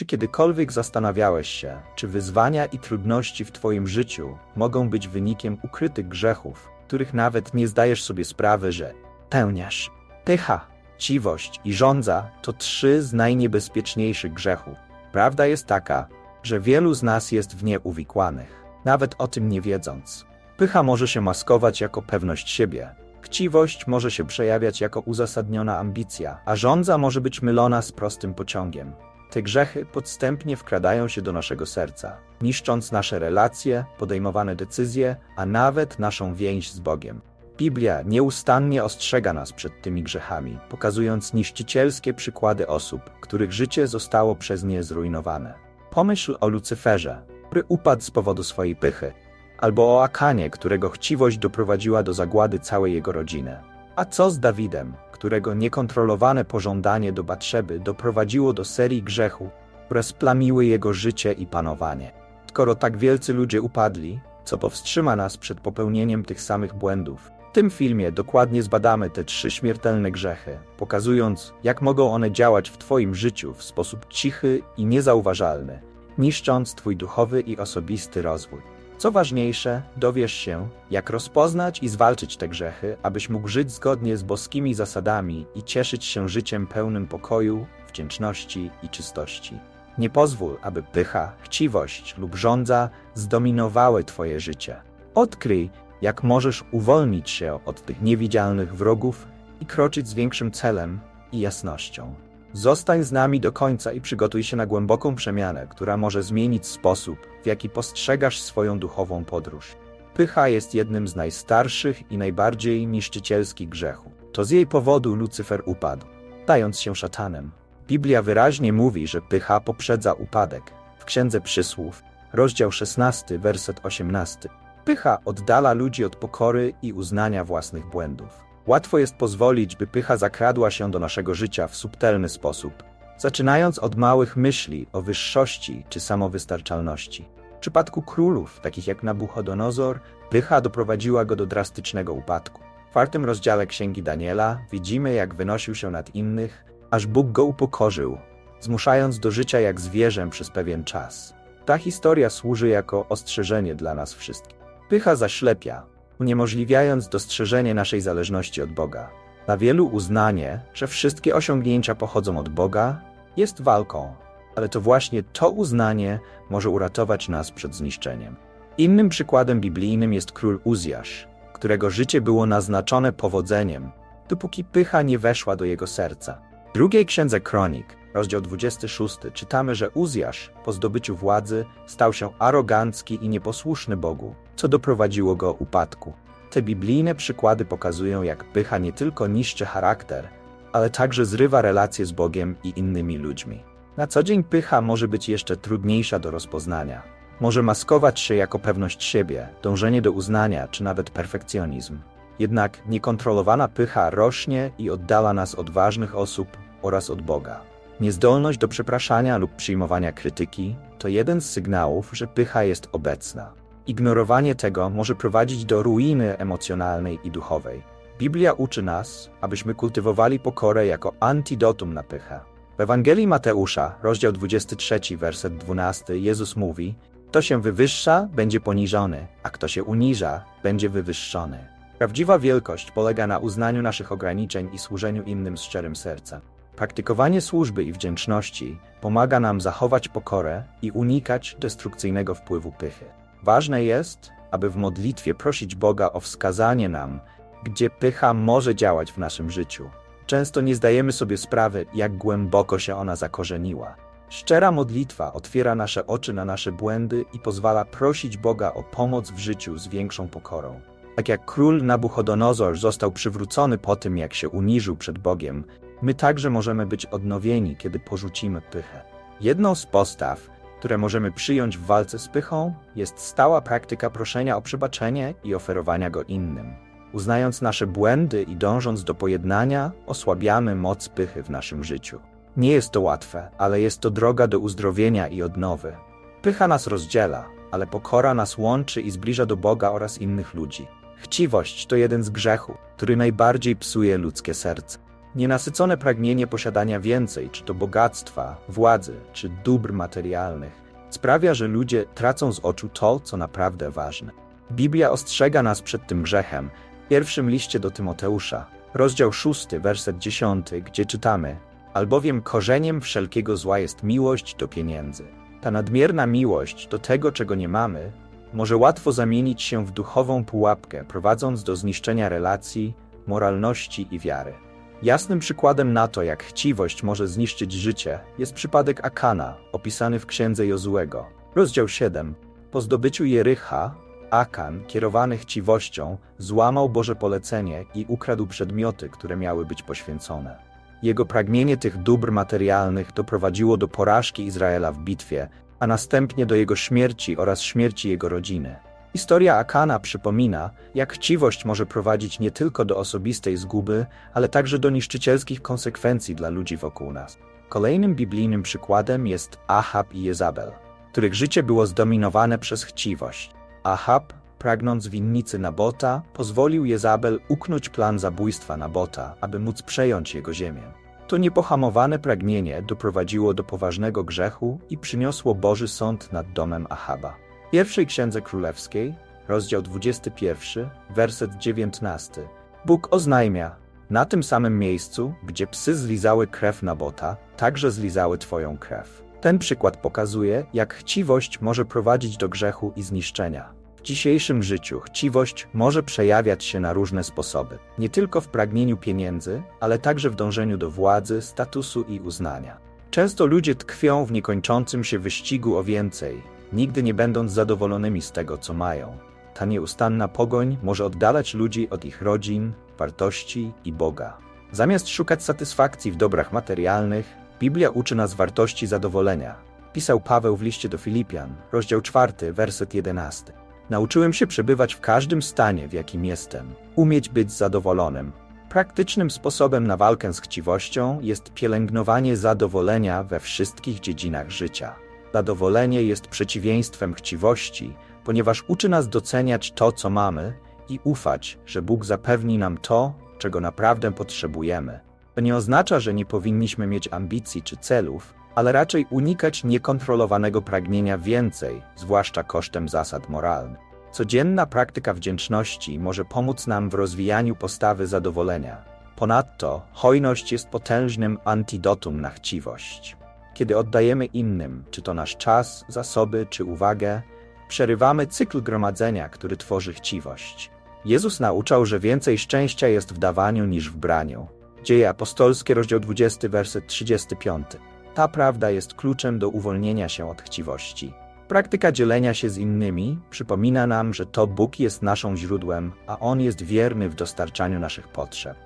Czy kiedykolwiek zastanawiałeś się, czy wyzwania i trudności w Twoim życiu mogą być wynikiem ukrytych grzechów, których nawet nie zdajesz sobie sprawy, że pełniasz? Pycha, chciwość i żądza to trzy z najniebezpieczniejszych grzechów. Prawda jest taka, że wielu z nas jest w nie uwikłanych, nawet o tym nie wiedząc. Pycha może się maskować jako pewność siebie, chciwość może się przejawiać jako uzasadniona ambicja, a żądza może być mylona z prostym pociągiem. Te grzechy podstępnie wkradają się do naszego serca, niszcząc nasze relacje, podejmowane decyzje, a nawet naszą więź z Bogiem. Biblia nieustannie ostrzega nas przed tymi grzechami, pokazując niszczycielskie przykłady osób, których życie zostało przez nie zrujnowane. Pomyśl o Lucyferze, który upadł z powodu swojej pychy, albo o Akanie, którego chciwość doprowadziła do zagłady całej jego rodziny. A co z Dawidem, którego niekontrolowane pożądanie do Batrzeby doprowadziło do serii grzechów, które splamiły jego życie i panowanie? Skoro tak wielcy ludzie upadli, co powstrzyma nas przed popełnieniem tych samych błędów? W tym filmie dokładnie zbadamy te trzy śmiertelne grzechy, pokazując, jak mogą one działać w Twoim życiu w sposób cichy i niezauważalny, niszcząc Twój duchowy i osobisty rozwój. Co ważniejsze, dowiesz się, jak rozpoznać i zwalczyć te grzechy, abyś mógł żyć zgodnie z boskimi zasadami i cieszyć się życiem pełnym pokoju, wdzięczności i czystości. Nie pozwól, aby pycha, chciwość lub żądza zdominowały Twoje życie. Odkryj, jak możesz uwolnić się od tych niewidzialnych wrogów i kroczyć z większym celem i jasnością. Zostań z nami do końca i przygotuj się na głęboką przemianę, która może zmienić sposób, w jaki postrzegasz swoją duchową podróż. Pycha jest jednym z najstarszych i najbardziej niszczycielskich grzechów. To z jej powodu Lucyfer upadł, stając się szatanem. Biblia wyraźnie mówi, że pycha poprzedza upadek. W Księdze Przysłów, rozdział 16, werset 18. Pycha oddala ludzi od pokory i uznania własnych błędów. Łatwo jest pozwolić, by pycha zakradła się do naszego życia w subtelny sposób, zaczynając od małych myśli o wyższości czy samowystarczalności. W przypadku królów, takich jak Nabuchodonozor, pycha doprowadziła go do drastycznego upadku. W czwartym rozdziale Księgi Daniela widzimy, jak wynosił się nad innych, aż Bóg go upokorzył, zmuszając do życia jak zwierzę przez pewien czas. Ta historia służy jako ostrzeżenie dla nas wszystkich. Pycha zaślepia, uniemożliwiając dostrzeżenie naszej zależności od Boga. Dla wielu uznanie, że wszystkie osiągnięcia pochodzą od Boga, jest walką, ale to właśnie to uznanie może uratować nas przed zniszczeniem. Innym przykładem biblijnym jest król Uzjasz, którego życie było naznaczone powodzeniem, dopóki pycha nie weszła do jego serca. W drugiej księdze Kronik, rozdział 26, czytamy, że Uzjasz po zdobyciu władzy stał się arogancki i nieposłuszny Bogu, co doprowadziło go upadku. Te biblijne przykłady pokazują, jak pycha nie tylko niszczy charakter, ale także zrywa relacje z Bogiem i innymi ludźmi. Na co dzień pycha może być jeszcze trudniejsza do rozpoznania. Może maskować się jako pewność siebie, dążenie do uznania czy nawet perfekcjonizm. Jednak niekontrolowana pycha rośnie i oddala nas od ważnych osób oraz od Boga. Niezdolność do przepraszania lub przyjmowania krytyki to jeden z sygnałów, że pycha jest obecna. Ignorowanie tego może prowadzić do ruiny emocjonalnej i duchowej. Biblia uczy nas, abyśmy kultywowali pokorę jako antidotum na pychę. W Ewangelii Mateusza, rozdział 23, werset 12, Jezus mówi: Kto się wywyższa, będzie poniżony, a kto się uniża, będzie wywyższony. Prawdziwa wielkość polega na uznaniu naszych ograniczeń i służeniu innym z szczerym sercem. Praktykowanie służby i wdzięczności pomaga nam zachować pokorę i unikać destrukcyjnego wpływu pychy. Ważne jest, aby w modlitwie prosić Boga o wskazanie nam, gdzie pycha może działać w naszym życiu. Często nie zdajemy sobie sprawy, jak głęboko się ona zakorzeniła. Szczera modlitwa otwiera nasze oczy na nasze błędy i pozwala prosić Boga o pomoc w życiu z większą pokorą. Tak jak król Nabuchodonozor został przywrócony po tym, jak się uniżył przed Bogiem, my także możemy być odnowieni, kiedy porzucimy pychę. Jedną z postaw, które możemy przyjąć w walce z pychą, jest stała praktyka proszenia o przebaczenie i oferowania go innym. Uznając nasze błędy i dążąc do pojednania, osłabiamy moc pychy w naszym życiu. Nie jest to łatwe, ale jest to droga do uzdrowienia i odnowy. Pycha nas rozdziela, ale pokora nas łączy i zbliża do Boga oraz innych ludzi. Chciwość to jeden z grzechów, który najbardziej psuje ludzkie serce. Nienasycone pragnienie posiadania więcej, czy to bogactwa, władzy, czy dóbr materialnych, sprawia, że ludzie tracą z oczu to, co naprawdę ważne. Biblia ostrzega nas przed tym grzechem w pierwszym liście do Tymoteusza, rozdział 6, werset 10, gdzie czytamy: Albowiem korzeniem wszelkiego zła jest miłość do pieniędzy. Ta nadmierna miłość do tego, czego nie mamy, może łatwo zamienić się w duchową pułapkę, prowadząc do zniszczenia relacji, moralności i wiary. Jasnym przykładem na to, jak chciwość może zniszczyć życie, jest przypadek Akana, opisany w księdze Jozuego. Rozdział 7. Po zdobyciu Jericha, Akan, kierowany chciwością, złamał Boże polecenie i ukradł przedmioty, które miały być poświęcone. Jego pragnienie tych dóbr materialnych doprowadziło do porażki Izraela w bitwie, a następnie do jego śmierci oraz śmierci jego rodziny. Historia Akana przypomina, jak chciwość może prowadzić nie tylko do osobistej zguby, ale także do niszczycielskich konsekwencji dla ludzi wokół nas. Kolejnym biblijnym przykładem jest Ahab i Jezabel, których życie było zdominowane przez chciwość. Ahab, pragnąc winnicy Nabota, pozwolił Jezabel uknąć plan zabójstwa Nabota, aby móc przejąć jego ziemię. To niepohamowane pragnienie doprowadziło do poważnego grzechu i przyniosło Boży sąd nad domem Ahaba. Pierwszej Księdze Królewskiej, rozdział 21, werset 19, Bóg oznajmia, na tym samym miejscu, gdzie psy zlizały krew Nabota, także zlizały Twoją krew. Ten przykład pokazuje, jak chciwość może prowadzić do grzechu i zniszczenia. W dzisiejszym życiu chciwość może przejawiać się na różne sposoby, nie tylko w pragnieniu pieniędzy, ale także w dążeniu do władzy, statusu i uznania. Często ludzie tkwią w niekończącym się wyścigu o więcej, nigdy nie będąc zadowolonymi z tego, co mają. Ta nieustanna pogoń może oddalać ludzi od ich rodzin, wartości i Boga. Zamiast szukać satysfakcji w dobrach materialnych, Biblia uczy nas wartości zadowolenia. Pisał Paweł w liście do Filipian, rozdział 4, werset 11. Nauczyłem się przebywać w każdym stanie, w jakim jestem, umieć być zadowolonym. Praktycznym sposobem na walkę z chciwością jest pielęgnowanie zadowolenia we wszystkich dziedzinach życia. Zadowolenie jest przeciwieństwem chciwości, ponieważ uczy nas doceniać to, co mamy i ufać, że Bóg zapewni nam to, czego naprawdę potrzebujemy. To nie oznacza, że nie powinniśmy mieć ambicji czy celów, ale raczej unikać niekontrolowanego pragnienia więcej, zwłaszcza kosztem zasad moralnych. Codzienna praktyka wdzięczności może pomóc nam w rozwijaniu postawy zadowolenia. Ponadto hojność jest potężnym antidotum na chciwość. Kiedy oddajemy innym, czy to nasz czas, zasoby czy uwagę, przerywamy cykl gromadzenia, który tworzy chciwość. Jezus nauczał, że więcej szczęścia jest w dawaniu niż w braniu. Dzieje apostolskie, rozdział 20, werset 35. Ta prawda jest kluczem do uwolnienia się od chciwości. Praktyka dzielenia się z innymi przypomina nam, że to Bóg jest naszą źródłem, a On jest wierny w dostarczaniu naszych potrzeb.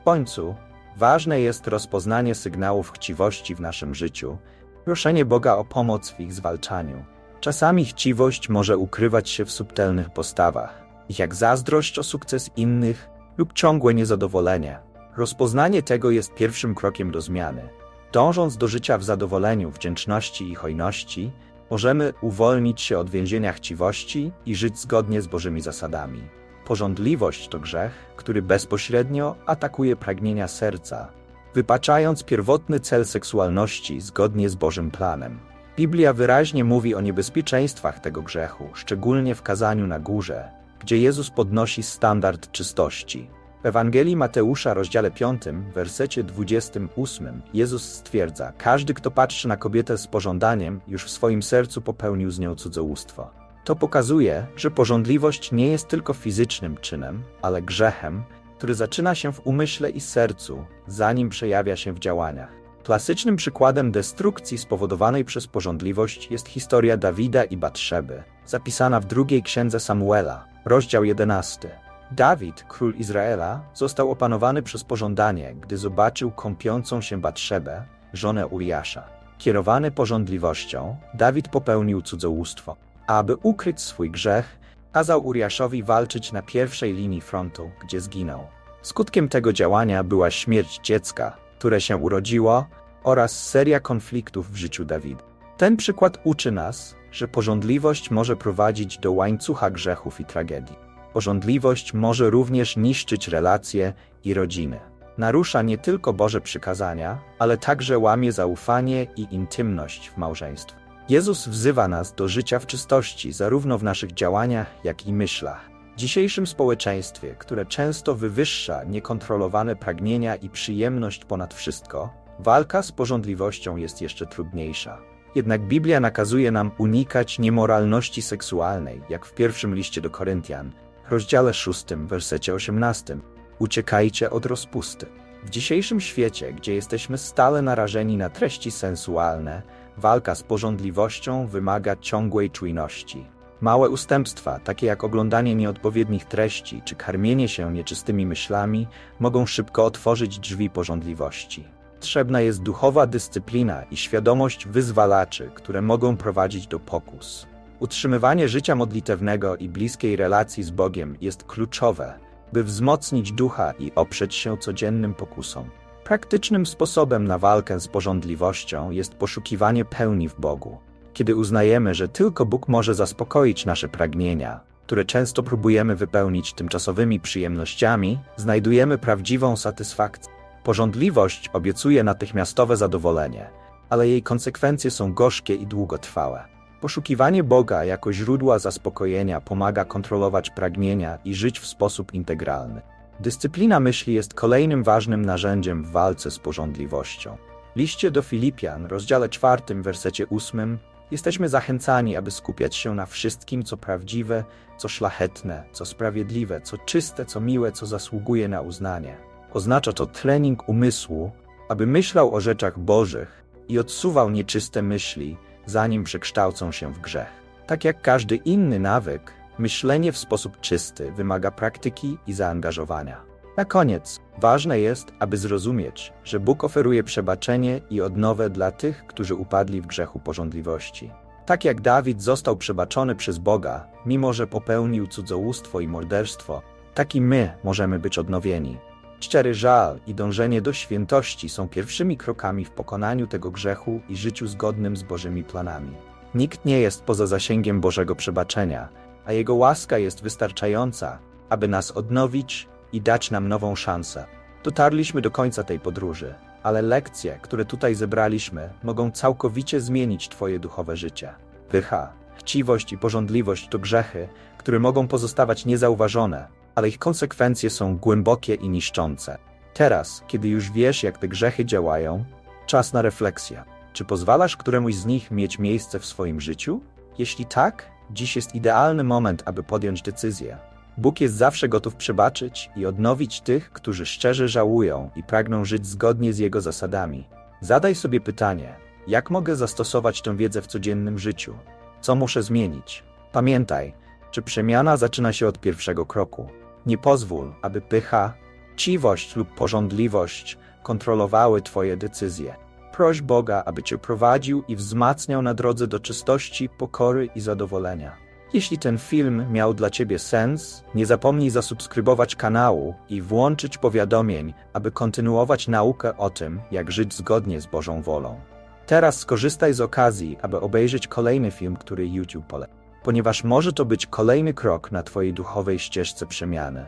W końcu, ważne jest rozpoznanie sygnałów chciwości w naszym życiu, proszenie Boga o pomoc w ich zwalczaniu. Czasami chciwość może ukrywać się w subtelnych postawach, jak zazdrość o sukces innych lub ciągłe niezadowolenie. Rozpoznanie tego jest pierwszym krokiem do zmiany. Dążąc do życia w zadowoleniu, wdzięczności i hojności, możemy uwolnić się od więzienia chciwości i żyć zgodnie z Bożymi zasadami. Porządliwość to grzech, który bezpośrednio atakuje pragnienia serca, wypaczając pierwotny cel seksualności zgodnie z Bożym planem. Biblia wyraźnie mówi o niebezpieczeństwach tego grzechu, szczególnie w kazaniu na górze, gdzie Jezus podnosi standard czystości. W Ewangelii Mateusza, rozdziale 5, wersecie 28, Jezus stwierdza: Każdy, kto patrzy na kobietę z pożądaniem, już w swoim sercu popełnił z nią cudzołóstwo. To pokazuje, że pożądliwość nie jest tylko fizycznym czynem, ale grzechem, który zaczyna się w umyśle i sercu, zanim przejawia się w działaniach. Klasycznym przykładem destrukcji spowodowanej przez pożądliwość jest historia Dawida i Batrzeby, zapisana w drugiej księdze Samuela, rozdział 11. Dawid, król Izraela, został opanowany przez pożądanie, gdy zobaczył kąpiącą się Batrzebę, żonę Uriasza. Kierowany pożądliwością, Dawid popełnił cudzołóstwo. Aby ukryć swój grzech, kazał Uriaszowi walczyć na pierwszej linii frontu, gdzie zginął. Skutkiem tego działania była śmierć dziecka, które się urodziło, oraz seria konfliktów w życiu Dawida. Ten przykład uczy nas, że pożądliwość może prowadzić do łańcucha grzechów i tragedii. Pożądliwość może również niszczyć relacje i rodziny. narusza nie tylko Boże przykazania, ale także łamie zaufanie i intymność w małżeństwie. Jezus wzywa nas do życia w czystości, zarówno w naszych działaniach, jak i myślach. W dzisiejszym społeczeństwie, które często wywyższa niekontrolowane pragnienia i przyjemność ponad wszystko, walka z porządliwością jest jeszcze trudniejsza. Jednak Biblia nakazuje nam unikać niemoralności seksualnej, jak w pierwszym liście do Koryntian, rozdziale 6, wersecie 18. Uciekajcie od rozpusty. W dzisiejszym świecie, gdzie jesteśmy stale narażeni na treści sensualne, walka z porządliwością wymaga ciągłej czujności. Małe ustępstwa, takie jak oglądanie nieodpowiednich treści czy karmienie się nieczystymi myślami, mogą szybko otworzyć drzwi porządliwości. Potrzebna jest duchowa dyscyplina i świadomość wyzwalaczy, które mogą prowadzić do pokus. Utrzymywanie życia modlitewnego i bliskiej relacji z Bogiem jest kluczowe, by wzmocnić ducha i oprzeć się codziennym pokusom. Praktycznym sposobem na walkę z porządliwością jest poszukiwanie pełni w Bogu. Kiedy uznajemy, że tylko Bóg może zaspokoić nasze pragnienia, które często próbujemy wypełnić tymczasowymi przyjemnościami, znajdujemy prawdziwą satysfakcję. Porządliwość obiecuje natychmiastowe zadowolenie, ale jej konsekwencje są gorzkie i długotrwałe. Poszukiwanie Boga jako źródła zaspokojenia pomaga kontrolować pragnienia i żyć w sposób integralny. Dyscyplina myśli jest kolejnym ważnym narzędziem w walce z porządliwością. Liście do Filipian, rozdziale 4, wersecie 8, jesteśmy zachęcani, aby skupiać się na wszystkim, co prawdziwe, co szlachetne, co sprawiedliwe, co czyste, co miłe, co zasługuje na uznanie. Oznacza to trening umysłu, aby myślał o rzeczach Bożych i odsuwał nieczyste myśli, zanim przekształcą się w grzech. Tak jak każdy inny nawyk, myślenie w sposób czysty wymaga praktyki i zaangażowania. Na koniec, ważne jest, aby zrozumieć, że Bóg oferuje przebaczenie i odnowę dla tych, którzy upadli w grzechu porządliwości. Tak jak Dawid został przebaczony przez Boga, mimo że popełnił cudzołóstwo i morderstwo, tak i my możemy być odnowieni. Szczery żal i dążenie do świętości są pierwszymi krokami w pokonaniu tego grzechu i życiu zgodnym z Bożymi planami. Nikt nie jest poza zasięgiem Bożego przebaczenia, a Jego łaska jest wystarczająca, aby nas odnowić i dać nam nową szansę. Dotarliśmy do końca tej podróży, ale lekcje, które tutaj zebraliśmy, mogą całkowicie zmienić Twoje duchowe życie. Pycha, chciwość i pożądliwość to grzechy, które mogą pozostawać niezauważone, ale ich konsekwencje są głębokie i niszczące. Teraz, kiedy już wiesz, jak te grzechy działają, czas na refleksję. Czy pozwalasz któremuś z nich mieć miejsce w swoim życiu? Jeśli tak, dziś jest idealny moment, aby podjąć decyzję. Bóg jest zawsze gotów przebaczyć i odnowić tych, którzy szczerze żałują i pragną żyć zgodnie z Jego zasadami. Zadaj sobie pytanie: jak mogę zastosować tę wiedzę w codziennym życiu? Co muszę zmienić? Pamiętaj, czy przemiana zaczyna się od pierwszego kroku. Nie pozwól, aby pycha, chciwość lub pożądliwość kontrolowały Twoje decyzje. Proś Boga, aby Cię prowadził i wzmacniał na drodze do czystości, pokory i zadowolenia. Jeśli ten film miał dla Ciebie sens, nie zapomnij zasubskrybować kanału i włączyć powiadomień, aby kontynuować naukę o tym, jak żyć zgodnie z Bożą wolą. Teraz skorzystaj z okazji, aby obejrzeć kolejny film, który YouTube poleca, ponieważ może to być kolejny krok na Twojej duchowej ścieżce przemiany.